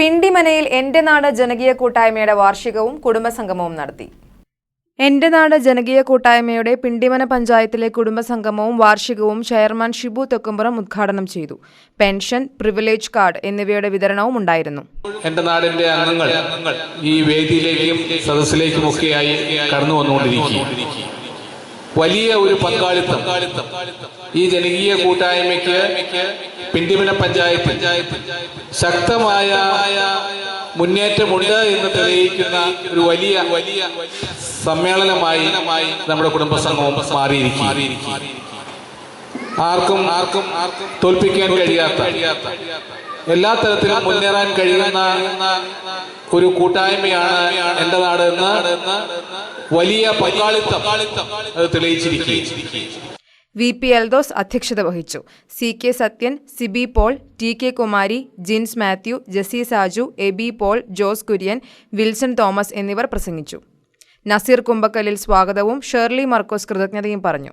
പിണ്ടിമനയിൽ എന്റെ നാട് ജനകീയ കൂട്ടായ്മയുടെ വാർഷികവും കുടുംബസംഗമവും നടത്തി. എന്റെ നാട് ജനകീയ കൂട്ടായ്മയുടെ പിണ്ടിമന പഞ്ചായത്തിലെ കുടുംബസംഗമവും വാർഷികവും ചെയർമാൻ ഷിബു തെക്കുംപുറം ഉദ്ഘാടനം ചെയ്തു. പെൻഷൻ പ്രിവിലേജ് കാർഡ് എന്നിവയുടെ വിതരണവും ഉണ്ടായിരുന്നു. എന്റെ നാടിന്റെ അംഗങ്ങൾ ഈ വേദിയിലേക്കും സദസ്സിലേക്കും ഒക്കെയായി കടന്നു വന്നുകൊണ്ടിരിക്കുക വലിയ ഒരു പങ്കാളിത്തം. ഈ ജനകീയ കൂട്ടായ്മയ്ക്ക് പിണ്ടിമന പഞ്ചായത്ത് ശക്തമായ മുന്നേറ്റമുണ്ട് എന്ന് തെളിയിക്കുന്ന ഒരു വലിയ വലിയ സമ്മേളനമായി നമ്മുടെ കുടുംബസംഘവും മാറിയിരിക്കും ആർക്കും ആർക്കും തോൽപ്പിക്കാൻ കഴിയാത്ത എല്ലാ തരത്തിലും മുന്നേറാൻ കഴിയുന്ന ഒരു കൂട്ടായ്മയാണ് എന്റെ നാട് എന്ന് വലിയ പങ്കാളിത്തം അത് തെളിയിച്ചിരിക്കും വി പി എൽദോസ് അധ്യക്ഷത വഹിച്ചു. C K Sathyan Siby Paul T K Kumari Jins Mathew Jessy Saju A B Paul Jose Kurian Wilson Thomas എന്നിവർ പ്രസംഗിച്ചു. നസീർ കുമ്പക്കലിൽ സ്വാഗതവും ഷേർലി മർക്കോസ് കൃതജ്ഞതയും പറഞ്ഞു.